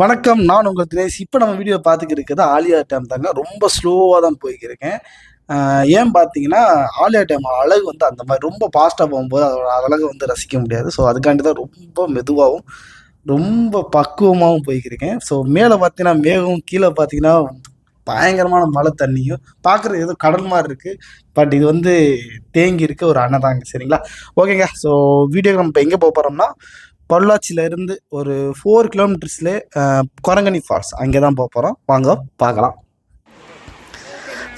வணக்கம் நான் உங்கள் தினேஷ். இப்போ நம்ம வீடியோ பார்த்துக்கிட்டு இருக்கிறது ஆலியா டேம் தாங்க. ரொம்ப ஸ்லோவாக தான் போய்க்கிருக்கேன். ஏன் பார்த்தீங்கன்னா ஆலியா டேம் அழகு வந்து அந்த மாதிரி ரொம்ப ஃபாஸ்ட்டாக போகும்போது அதோட அழகை வந்து ரசிக்க முடியாது. ஸோ அதுக்காண்டி தான் ரொம்ப மெதுவாகவும் ரொம்ப பக்குவமாகவும் போய்க்கிருக்கேன். ஸோ மேலே பார்த்தீங்கன்னா மேகம் கீழே பார்த்தீங்கன்னா பயங்கரமான மழை தண்ணியும் பார்க்குறது ஏதோ கடல் மாதிரி இருக்குது பட் இது வந்து தேங்கி இருக்க ஒரு அணை தாங்க சரிங்களா? ஓகேங்க ஸோ வீடியோக்கு நம்ம இப்போ எங்கே போக போகிறோம்னா பொள்ளாச்சியில இருந்து ஒரு ஃபோர் கிலோமீட்டர்ஸ்ல குரங்கணி ஃபால்ஸ் அங்கே தான் போக போகிறோம் வாங்க பார்க்கலாம்.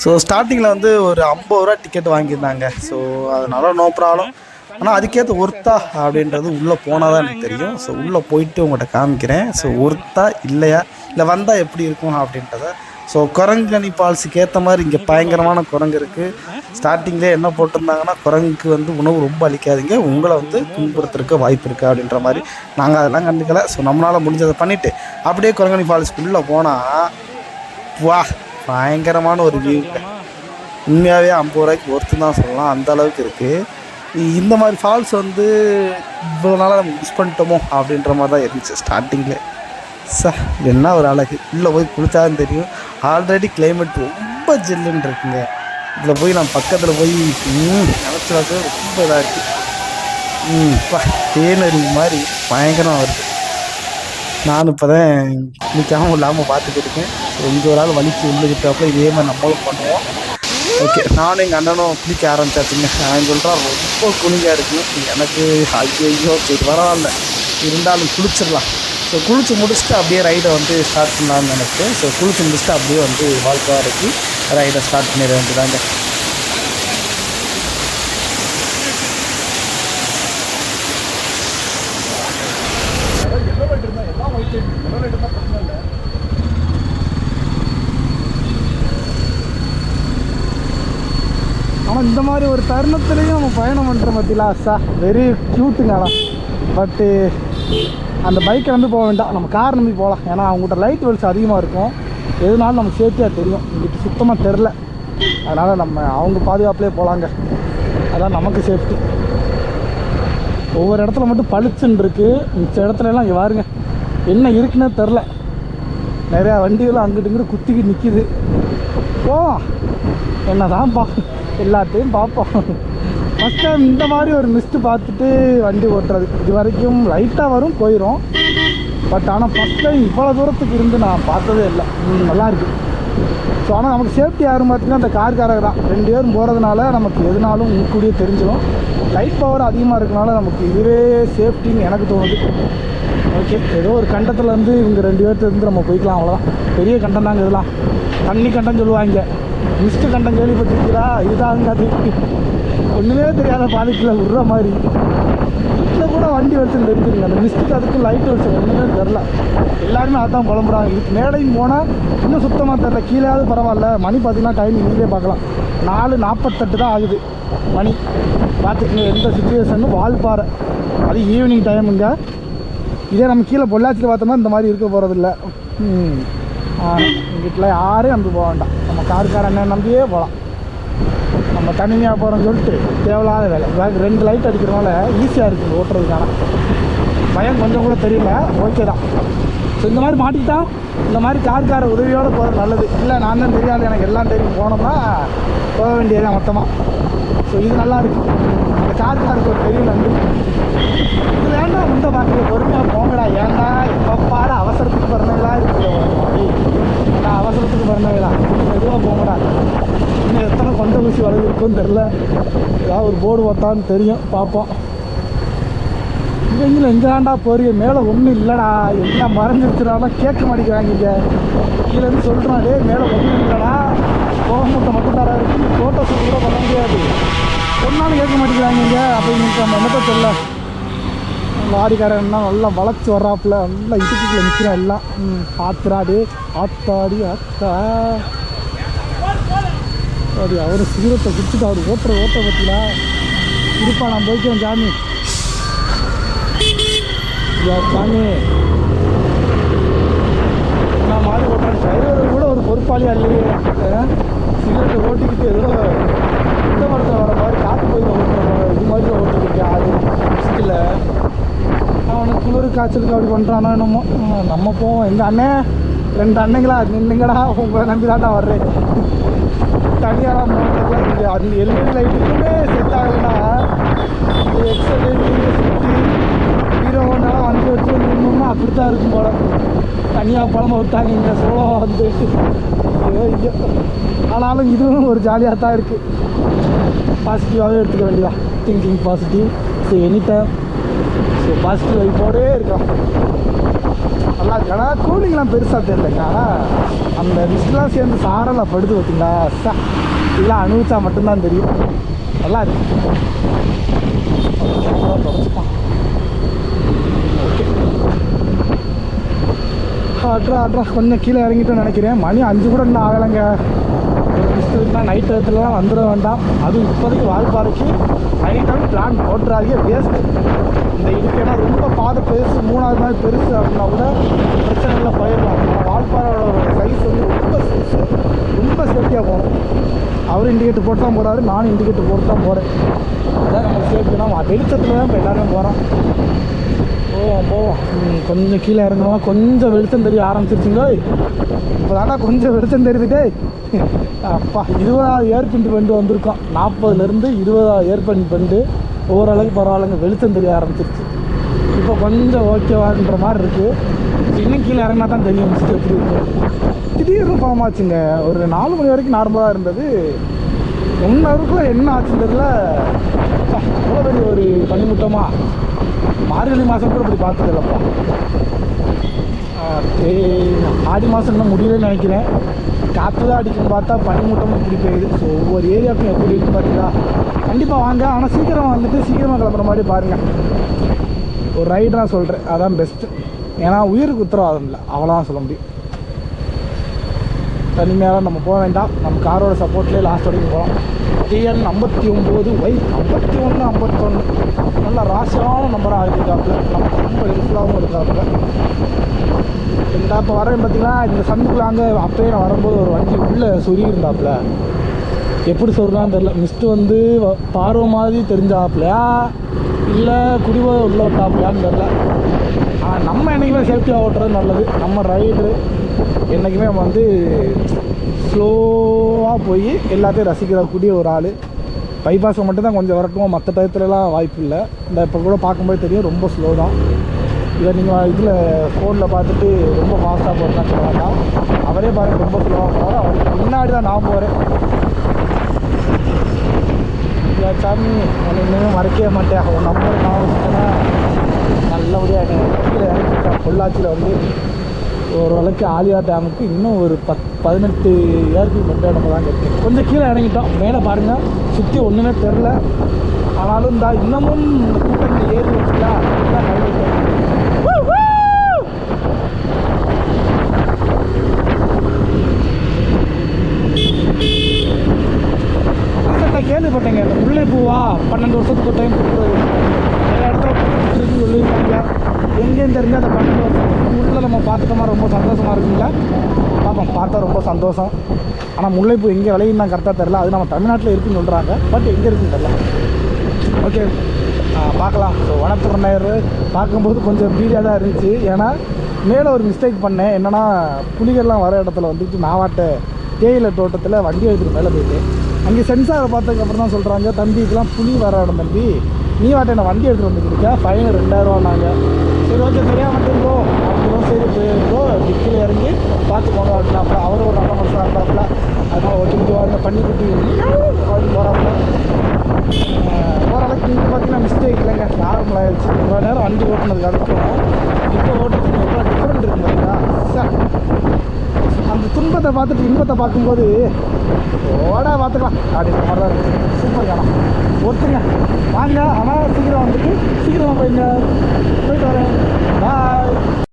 ஸோ ஸ்டார்டிங்கில் வந்து ஒரு ஐம்பது ரூபா டிக்கெட் வாங்கியிருந்தாங்க. ஸோ அதனால நோ ப்ராப்ளம் ஆனால் அதுக்கேற்ற ஒர்த்தா அப்படின்றது உள்ளே போனால் தான் எனக்கு தெரியும். ஸோ உள்ளே போயிட்டு உங்கள்கிட்ட காமிக்கிறேன். ஸோ ஒர்த்தா இல்லையா? இல்லை வந்தால் எப்படி இருக்கும் அப்படின்றத ஸோ குரங்கணி ஃபால்ஸுக்கு ஏற்ற மாதிரி இங்கே பயங்கரமான குரங்கு இருக்குது ஸ்டார்டிங்லேயே என்ன போட்டிருந்தாங்கன்னா குரங்குக்கு வந்து உணவு ரொம்ப அளிக்காதீங்க. உங்களை வந்து துன்புறுத்துறதுக்கு வாய்ப்பு இருக்குது அப்படின்ற மாதிரி நாங்கள் அதெல்லாம் கண்டுக்கல. ஸோ நம்மளால் முடிஞ்சதை பண்ணிவிட்டு அப்படியே குரங்கணி ஃபால்ஸ்க்குள்ளே போனால் வா பயங்கரமான ஒரு வியூ உண்மையாகவே ஐம்பது ரூபாய்க்கு ஒருத்தர் தான் சொல்லலாம். அந்த அளவுக்கு இருக்குது இந்த மாதிரி ஃபால்ஸ் வந்து இவ்வளோ நாளாக நம்ம மிஸ் பண்ணிட்டோமோ அப்படின்ற மாதிரி தான் இருந்துச்சு ஸ்டார்டிங்கில் ச என்ன ஒரு அழகு. உள்ளே போய் குளித்தாலும் தெரியும். ஆல்ரெடி கிளைமேட் ரொம்ப ஜில்லுன்னு இருக்குங்க. இதில் போய் நான் பக்கத்தில் போய் நினச்சி பார்க்க ரொம்ப இதாக இருக்குது ம் பா தேனறி மாதிரி பயங்கரமாக வருது. நான் இப்போ தான் குளிக்காமல் இல்லாமல் பார்த்துட்டு இருக்கேன். ஸோ இங்கே ஒரு ஆள் வலிக்கு உள்ளுக்கிட்டாப்புல இதே மாதிரி நம்மளும் பண்ணுவோம். ஓகே நானும் எங்கள் அண்ணனும் குளிக்க ஆரம்பிச்சாச்சுங்க. நான் சொல்கிறேன் ரொம்ப குளிங்காக இருக்கு. எனக்கு ஐயோ சரி பரவாயில்ல. இருந்தாலும் குளிச்சிடலாம். ஸோ குளிச்சு முடிச்சுட்டு அப்படியே ரைடை வந்து ஸ்டார்ட் பண்ணலாம்னு நினச்சேன் ஸோ குளிச்சு முடிச்சுட்டு அப்படியே வந்து வாழ்க்கை வரைக்கும் ரைடை ஸ்டார்ட் பண்ணிட வேண்டியதாங்க ஆனால் இந்த மாதிரி ஒரு தருணத்துலேயும் நம்ம பயணம் பண்ணுற பார்த்தீங்களா சா வெரி க்யூட்டுங்க ஆனால் பட்டு அந்த பைக்கை நம்பி போக வேண்டாம். நம்ம கார் நம்பி போகலாம். ஏன்னா அவங்ககிட்ட லைட் வெல்ஸ் அதிகமாக இருக்கும். எதுனாலும் நமக்கு சேஃப்டியாக தெரியும். இங்கிட்ட சுத்தமாக தெரில. அதனால் நம்ம அவங்க பாதுகாப்புலேயே போகலாங்க அதான் நமக்கு சேஃப்டி ஒவ்வொரு இடத்துல மட்டும் பளிச்சுன்னு இருக்குது மிச்ச இடத்துலலாம் இங்கே இங்க பாருங்க. என்ன இருக்குன்னே தெரில. நிறையா வண்டிகளும் அங்கிட்டு இங்கிட்டு குத்திக்கிட்டு நிற்கிது போவோம் என்னதான் பா எல்லாத்தையும் பார்ப்போம். ஃபஸ்ட் டைம் இந்த மாதிரி ஒரு மிஸ்ட்டு பார்த்துட்டு வண்டி ஓட்டுறது. இது வரைக்கும் லைட்டாக வரும் போயிடும் பட் ஆனால் ஃபஸ்ட் டைம் இவ்வளோ தூரத்துக்கு இருந்து நான் பார்த்ததே இல்லை. ம், நல்லா ஸோ ஆனால் நமக்கு சேஃப்டி யாரும் பார்த்தீங்கன்னா அந்த கார்காரர் தான். ரெண்டு பேரும் போகிறதுனால நமக்கு எதுனாலும் முன்கூடியே தெரிஞ்சிடும் லைட் பவர் அதிகமாக இருக்கனால நமக்கு இதுவே சேஃப்டின்னு எனக்கு தோணுது. ஓகே ஏதோ ஒரு கண்டத்தில் இருந்து இவங்க ரெண்டு பேர்த்து நம்ம போய்க்கலாம் அவ்வளோதான் பெரிய கண்டம் தாங்க இதெல்லாம். தண்ணி கண்டம் சொல்லுவாங்க. மிஸ்டு கண்டம் கேள்விப்பட்டிருக்கிறா இதுதாங்க அது. ஒன்றுமே தெரியாத பாதிப்பில் விடுற மாதிரி. வீட்டில் கூட வண்டி வச்சு நிறுத்திருங்க அந்த மிஸ்டுக்கு அதுக்கு லைட் வச்சு ஒன்றுமே தெரில. எல்லாருமே அதான் புலம்புறாங்க. இதுக்கு மேடையும் போனால் இன்னும் சுத்தமாக தெரில கீழேயாவது பரவாயில்ல. மணி பார்த்தீங்கன்னா டைம் நீங்களே பார்க்கலாம் நாலு நாற்பத்தெட்டு தான் ஆகுது மணி. பார்த்துக்கங்க எந்த சுச்சுவேஷனும் வால்பாறை அது ஈவினிங் டைமுங்க இதே நம்ம கீழே பொள்ளாச்சியில் பார்த்தோம்னா இந்த மாதிரி இருக்க போகிறதில்ல வீட்டில் யாரும் நம்பி போக வேண்டாம். நம்ம காருக்காரண்ணே நம்பியே போகலாம். நம்ம தனிமையாக போகிறோம்னு சொல்லிட்டு தேவையில்லாத வேலை. ரெண்டு லைட் அடிக்கிறனால ஈஸியாக இருக்குது ஓட்டுறதுக்கான. பயம் கொஞ்சம் கூட தெரியல. ஓகே தான். ஸோ இந்த மாதிரி மாட்டிக்கிட்டா இந்த மாதிரி கார்கார உதவியோடு போகிறது நல்லது. இல்லை நான் தான் தெரியாது. எனக்கு எல்லாம் தெரியும். போனோம்னா போக வேண்டியதான் மொத்தமாக ஸோ இது நல்லா இருக்குது அந்த கார்காருக்கு ஒரு பெரிய நன்றி. இது ஏதாவது போர்டு தெரியும் பார்ப்போம். இவங்களும் எங்கே தாண்டா போறீங்க. மேலே ஒன்றும் இல்லைடா. என்ன மறைஞ்சிருச்சுனாலும் கேட்க மாட்டேங்கிறாங்க இங்கே. கீழேருந்து சொல்கிறான் டே மேலே ஒன்றும் இல்லைடா. போக மூட்டை மட்டும் தர. இருக்கு ஃபோட்டோ ஷூட் கூட பண்ண முடியாது. சொன்னாலும் கேட்க மாட்டேங்கிறாங்க இங்கே. அப்போ நம்ம என்னத்த சொல்ல? லாரிக்காரன்னா நல்லா வளைச்சி வர்றாப்புல. நல்லா இடுப்புக்குள்ள நிற்கிறான் எல்லாம். ம் ஆத்தாடி ஆத்தா. அப்படி அவர் சிகரத்தை குடிச்சிட்டு அவர் ஓட்டுற ஓட்ட பற்றியா இருப்பா நான் போய்க்கிறேன் ஜாமி ஐயா சாமி. நான் மாறி ஓட்டுறேன். டிரைவர் கூட ஒரு பொறுப்பாளியா இல்லையே. சிகரத்தை ஓட்டிக்கிட்டு ஏதோ இந்த மரத்தில் வர மாதிரி காற்று போய் ஓட்டுற இது மாதிரி ஓட்டிக்கிட்டு அது இல்லை அவனுக்கு குளிர் காய்ச்சலுக்கு அப்படி பண்ணுறானோ என்னமோ. நம்ம போவோம். எங்கள் அண்ணன் ரெண்டு அண்ணங்களா? நின்னுங்கடா உங்களை நம்பி தாண்டா வர்றேன். தனியாலாம் போகிறதுல இங்கே அந்த எல்இடி லைட்டுக்குமே செட் ஆகலைன்னா எக்ஸல் சுற்றி ஹீரோ ஹோண்டாலாம் வந்து வச்சு நின்னோம்னா அப்படி தான் இருக்கும் போல. தனியாக பழம விட்டாங்க இங்கே சோலோ வந்து. ஆனாலும் இதுவும் ஒரு ஜாலியாக தான் இருக்குது பாசிட்டிவாகவே எடுத்துக்க வேண்டியதா thinking positive so any time so positive வைப்போடே இருக்கலாம் நல்லா ஆனால் கூலிங்லாம் பெருசாக தெரியலக்கா அந்த மிஸ்ட்லாம் சேர்ந்து சாரெல்லாம் படுது பார்த்தீங்களா சா இதெல்லாம் அனுபவிச்சா மட்டும்தான் தெரியும். நல்லா இருக்கு. கேமரா அட்ரா அட்ரா கொஞ்சம் கீழே இறங்கிட்டோம்னு நினைக்கிறேன். மணி அஞ்சு கூட இன்னும் ஆகலைங்க. மிஸ்டர்னா நைட் நேரத்துலலாம் வந்துட வேண்டாம். அதுவும் இப்போதைக்கு வால்பாறைக்கு டைம் பிளான் போட்டுறாதீங்க. வேஸ்ட்டு இந்த இதுக்கு ஏன்னா ரொம்ப பாதை பெருசு மூணாவது நாள் பெருசு அப்படின்னா கூட பிரச்சனை எல்லாம் போயிடலாம். ஆனால் வால்பாறையோட சைஸ் வந்து ரொம்ப பெருசு ரொம்ப சேஃப்டியாக போகணும். அவர் இண்டிகேட்டர் போட்டு தான் போகிறாரு நானும் இண்டிகேட்டர் போட்டு தான் போகிறேன் அதான் நம்ம சேஃப்டினா வெளிச்சத்தில் தான் இப்போ எல்லாருமே போகிறோம் போவோம் போவோம். கொஞ்சம் கீழே இறங்கணும் கொஞ்சம் வெளிச்சம் தெரிய ஆரம்பிச்சிருச்சுங்க இப்போ தாண்டா கொஞ்சம் வெளிச்சம் தெரியுதுட்டே அப்பா இருபதாவது ஏர்பின் பண்ணிட்டு வந்திருக்கோம். நாற்பதுலேருந்து இருபதாவது ஏர்பின் பண்ணிட்டு ஓரளவுக்கு பரவாயில்லைங்க. வெளிச்சம் தெரிய ஆரம்பிச்சிருச்சு. இப்போ கொஞ்சம் ஓகேவான்ற மாதிரி இருக்குது இன்னும் கீழே இறங்கினா தான் தெரியும். மிஸ்ட் எப்படி இருக்கும் திடீர்னு ஃபார்ம் ஆச்சுங்க. ஒரு நாலு மணி வரைக்கும் நார்மலாக இருந்தது. ஒன் ஹவருக்குள்ள என்ன ஆச்சுன்றதுல அவ்வளோ பெரிய ஒரு பனிமுட்டமாக மார்கழி மாதம் கூட இப்படி பார்த்ததில்லப்பா. ஆடி மாதம் முடியலன்னு நினைக்கிறேன். காற்று தான் அடிக்குன்னு பார்த்தா பனிமூட்டமும் இப்படி போயிடுது ஸோ ஒவ்வொரு ஏரியாவுக்கும் எப்படி இருக்குது பார்த்தீங்களா? கண்டிப்பாக வாங்க. ஆனால் சீக்கிரம் வந்துட்டு சீக்கிரமாக கிளம்புற மாதிரி பாருங்கள் ஒரு ரைடராக சொல்கிறேன் அதான் பெஸ்ட்டு ஏன்னா உயிருக்கு உத்தரவாதம் இல்லை. அவ்வளோதான் சொல்ல முடியும். தனிமையாக நம்ம போக வேண்டாம். நம்ம காரோட சப்போர்ட்லேயே லாஸ்ட் வரைக்கும் போகலாம் டிஎன் ஐம்பத்தி ஒம்பது ஒய் ஐம்பத்தி ஒன்று ஐம்பத்தொன்று நல்ல ராசியான நம்பராக இருக்காப்புல. நமக்கு ரொம்ப ஹெல்ப்ஃபுல்லாகவும் இருக்காப்புல. இந்த இப்போ வரேன் பார்த்தீங்கன்னா இந்த சந்துக்குள்ளே அங்கே அப்பயே நான் வரும்போது ஒரு வண்டி உள்ளே சொறி இருந்தாப்புல எப்படி சொல்கிறான்னு தெரில மிஸ்ட்டு வந்து வ- பார்வை மாதிரி தெரிஞ்சாப்புலையா? இல்லை குடிபோதை உள்ள விட்டாப்புலையான்னு தெரில நம்ம என்றைக்குமே சேஃப்டியாக ஓட்டுறது நல்லது. நம்ம ரைடரு என்றைக்குமே நம்ம வந்து ஸ்லோவாக போய் எல்லாத்தையும் ரசிக்கிறக்கூடிய ஒரு ஆள். பைபாஸை மட்டும் தான் கொஞ்சம் வரட்டும் மற்ற டயத்துலலாம் வாய்ப்பு இல்லை. இந்த இப்போ கூட பார்க்கும்போது தெரியும் ரொம்ப ஸ்லோ தான். இதை நீங்கள் இதில் ஃபோனில் பார்த்துட்டு ரொம்ப ஃபாஸ்ட்டாக போகிறதான்னு சொல்ல வேண்டாம். அவரே பாருங்கள் ரொம்ப ஸ்லோவாக போகிறார் அவருக்கு முன்னாடி தான் நான் போகிறேன் சாமி உன்னை இன்னும் மறக்கவே மாட்டேன். உன் நம்பர் நான் வச்சுட்டேன்னா நல்லபடியாக என்னை கீழே இறக்கிட்டேன் பொள்ளாச்சியில் வந்து ஓரளவுக்கு ஆலியா டேமுக்கு இன்னும் ஒரு பத் பதினெட்டு ஏர்பி மட்டும் நம்ம தான் இருக்குது கொஞ்சம் கீழே இறங்கிட்டோம். மேலே பாருங்கள் சுற்றி ஒன்றுமே தெரில ஆனாலும் இந்த இன்னமும் இந்த கூட்டங்கள் ஏறி வச்சுட்டா இதுதான் highlight. Woo, woo! ரீசெண்டாக கேள்விப்பட்டேங்க இந்த முல்லைப்பூவா பன்னெண்டு வருஷத்துக்கு ஒரு டைம் கொடுக்குறது நிறைய இடத்துல கொடுத்துருக்கு சொல்லியிருக்காங்க எங்கேயும் தெரிஞ்சு அந்த பன்னெண்டு வருஷம் உள்ள நம்ம பார்த்துட்டோமா ரொம்ப சந்தோஷமாக இருக்குங்களா பார்ப்போம் பார்த்தா ரொம்ப சந்தோஷம். ஆனால் முல்லைப்பூ எங்கே விளையும் தான் கரெக்டாக தெரில அது நம்ம தமிழ்நாட்டில் இருக்குன்னு சொல்கிறாங்க பட் எங்கே இருக்குன்னு தெரில ஓகே பார்க்கலாம். ஸோ வனத்துறையினர் பார்க்கும்போது கொஞ்சம் பீதியாக தான் இருந்துச்சு. ஏன்னா மேலே ஒரு மிஸ்டேக் பண்ணேன். என்னென்னா புலிகள்லாம் வர இடத்துல வந்துட்டு நாவாட்ட தேயிலை தோட்டத்தில் வண்டி எடுத்துகிட்டு மேலே போயிட்டு. அங்கே சென்சாரை பார்த்ததுக்கப்புறம் தான் சொல்கிறாங்க தம்பி இதெல்லாம் புலி வர இடம் தம்பி. நீ வாட்ட என்ன வண்டி எடுத்துகிட்டு வந்துருக்கா ஃபைன் ரெண்டாயிரரூவானாங்க சரி ஓகே தெரியாமல் மட்டும் ப்ரோ அப்புறம் சரி போயிருந்தோம் டிக்கில் இறங்கி பார்த்து போங்க அப்படின்னா. அப்புறம் அவரும் ஒரு நல்ல மனுஷனாக இருந்தாப்புல. அதனால் ஓகே இங்கே வாங்க பண்ணி குட்டி அப்படின்னு போகிறாப்புல ஓரளவுக்கு நீங்கள் பார்த்தீங்கன்னா மிஸ்டேக் இல்லைங்க. நார்மல் ஆயிடுச்சு இவ்வளோ நேரம் வண்டி ஓட்டுனதுக்கு அதுக்கும் இப்போ ஓட்டுறதுக்கு எவ்வளோ டிஃப்ரெண்ட் இருக்கு பார்த்தீங்களா சார் இன்பத்தை பார்த்துட்டு இன்பத்தை பார்க்கும்போது ஓடா பார்த்துக்கலாம். அப்படின்ற மாதிரி தான் இருந்துச்சு சூப்பர் காலம் ஒருத்தங்க வாங்க ஆனால் சீக்கிரம் வந்துட்டு சீக்கிரமாக போயிங்க போயிட்டு வரேன். பாய்